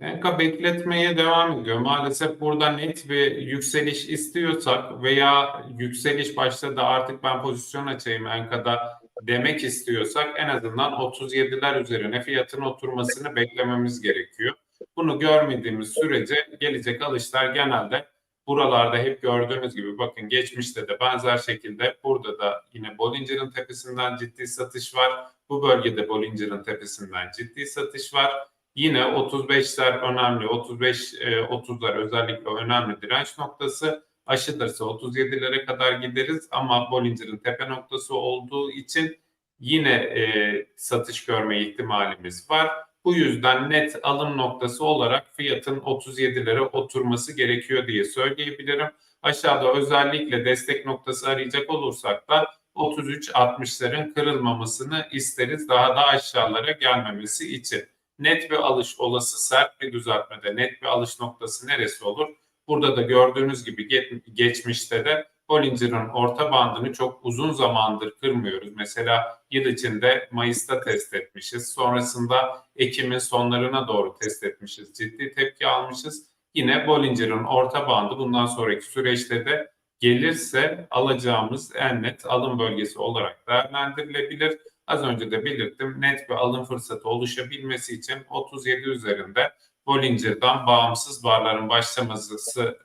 Enka bekletmeye devam ediyor. Maalesef burada net bir yükseliş istiyorsak veya yükseliş başladı artık ben pozisyon açayım Enka'da demek istiyorsak en azından 37'ler üzerine fiyatın oturmasını beklememiz gerekiyor. Bunu görmediğimiz sürece gelecek alışlar genelde buralarda hep gördüğünüz gibi bakın geçmişte de benzer şekilde burada da yine Bollinger'ın tepesinden ciddi satış var. Bu bölgede Bollinger'ın tepesinden ciddi satış var. Yine 35'ler önemli. 35 e, 30'lar özellikle önemli direnç noktası. Aşılırsa 37'lere kadar gideriz ama Bollinger'ın tepe noktası olduğu için yine e, satış görme ihtimalimiz var. Bu yüzden net alım noktası olarak fiyatın 37'lere oturması gerekiyor diye söyleyebilirim. Aşağıda özellikle destek noktası arayacak olursak da 33-60'ların kırılmamasını isteriz daha da aşağılara gelmemesi için. Net bir alış olası sert bir düzeltmede net bir alış noktası neresi olur? Burada da gördüğünüz gibi ge- geçmişte de Bollinger'ın orta bandını çok uzun zamandır kırmıyoruz. Mesela yıl içinde Mayıs'ta test etmişiz. Sonrasında Ekim'in sonlarına doğru test etmişiz. Ciddi tepki almışız. Yine Bollinger'ın orta bandı bundan sonraki süreçte de gelirse alacağımız en net alım bölgesi olarak değerlendirilebilir. Az önce de belirttim net bir alım fırsatı oluşabilmesi için 37 üzerinde Bollinger'dan bağımsız barların başlaması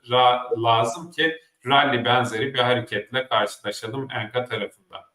lazım ki rally benzeri bir hareketle karşılaşalım Enka tarafında.